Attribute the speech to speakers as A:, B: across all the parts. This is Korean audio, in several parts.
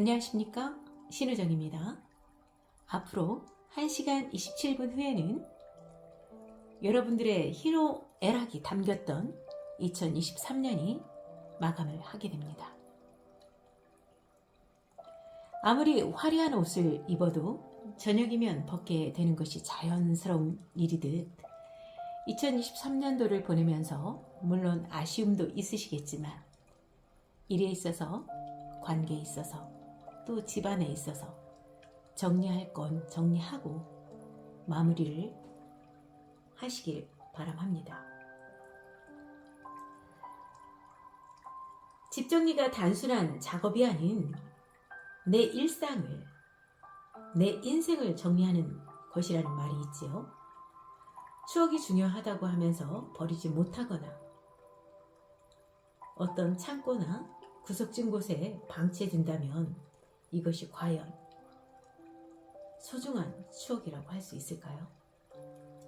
A: 안녕하십니까? 신우정입니다. 앞으로 1시간 27분 후에는 여러분들의 희노 애락이 담겼던 2023년이 마감을 하게 됩니다. 아무리 화려한 옷을 입어도 저녁이면 벗게 되는 것이 자연스러운 일이듯 2023년도를 보내면서 물론 아쉬움도 있으시겠지만 일에 있어서 관계에 있어서 또 집안에 있어서 정리할 건 정리하고 마무리를 하시길 바람합니다. 집 정리가 단순한 작업이 아닌 내 일상을, 내 인생을 정리하는 것이라는 말이 있지요. 추억이 중요하다고 하면서 버리지 못하거나 어떤 창고나 구석진 곳에 방치해둔다면 이것이 과연 소중한 추억이라고 할 수 있을까요?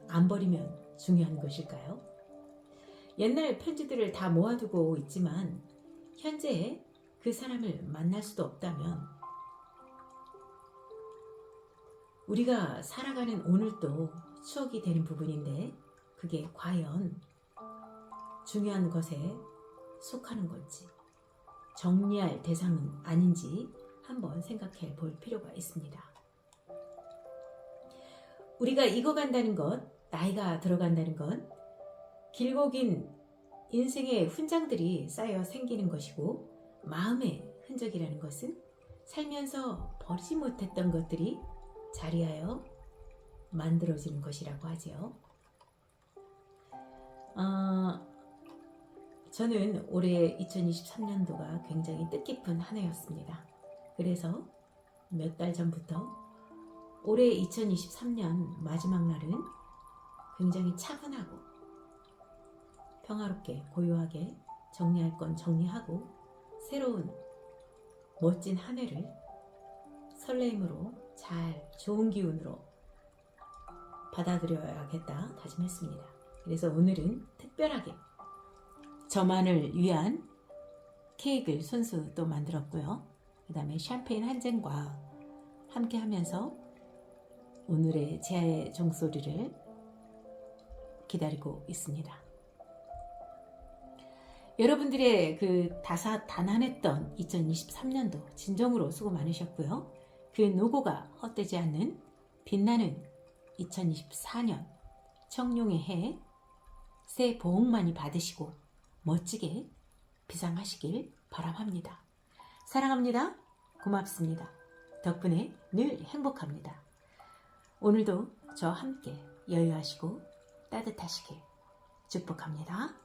A: 안 버리면 중요한 것일까요? 옛날 편지들을 다 모아두고 있지만 현재 그 사람을 만날 수도 없다면 우리가 살아가는 오늘도 추억이 되는 부분인데 그게 과연 중요한 것에 속하는 건지 정리할 대상은 아닌지 한번 생각해 볼 필요가 있습니다. 우리가 익어간다는 것, 나이가 들어간다는 건 길고 긴 인생의 훈장들이 쌓여 생기는 것이고 마음의 흔적이라는 것은 살면서 버리지 못했던 것들이 자리하여 만들어지는 것이라고 하지요. 어, 저는 올해 2023년도가 굉장히 뜻깊은 한 해였습니다. 그래서 몇 달 전부터 올해 2023년 마지막 날은 굉장히 차분하고 평화롭게 고요하게 정리할 건 정리하고 새로운 멋진 한 해를 설레임으로 잘 좋은 기운으로 받아들여야겠다 다짐했습니다. 그래서 오늘은 특별하게 저만을 위한 케이크를 손수 또 만들었고요. 그 다음에 샴페인 한 잔과 함께 하면서 오늘의 제 종소리를 기다리고 있습니다. 여러분들의 그 다사다난했던 2023년도 진정으로 수고 많으셨고요. 그 노고가 헛되지 않는 빛나는 2024년 청룡의 해 새해 복 많이 받으시고 멋지게 비상하시길 바람합니다. 사랑합니다. 고맙습니다. 덕분에 늘 행복합니다. 오늘도 저와 함께 여유하시고 따뜻하시길 축복합니다.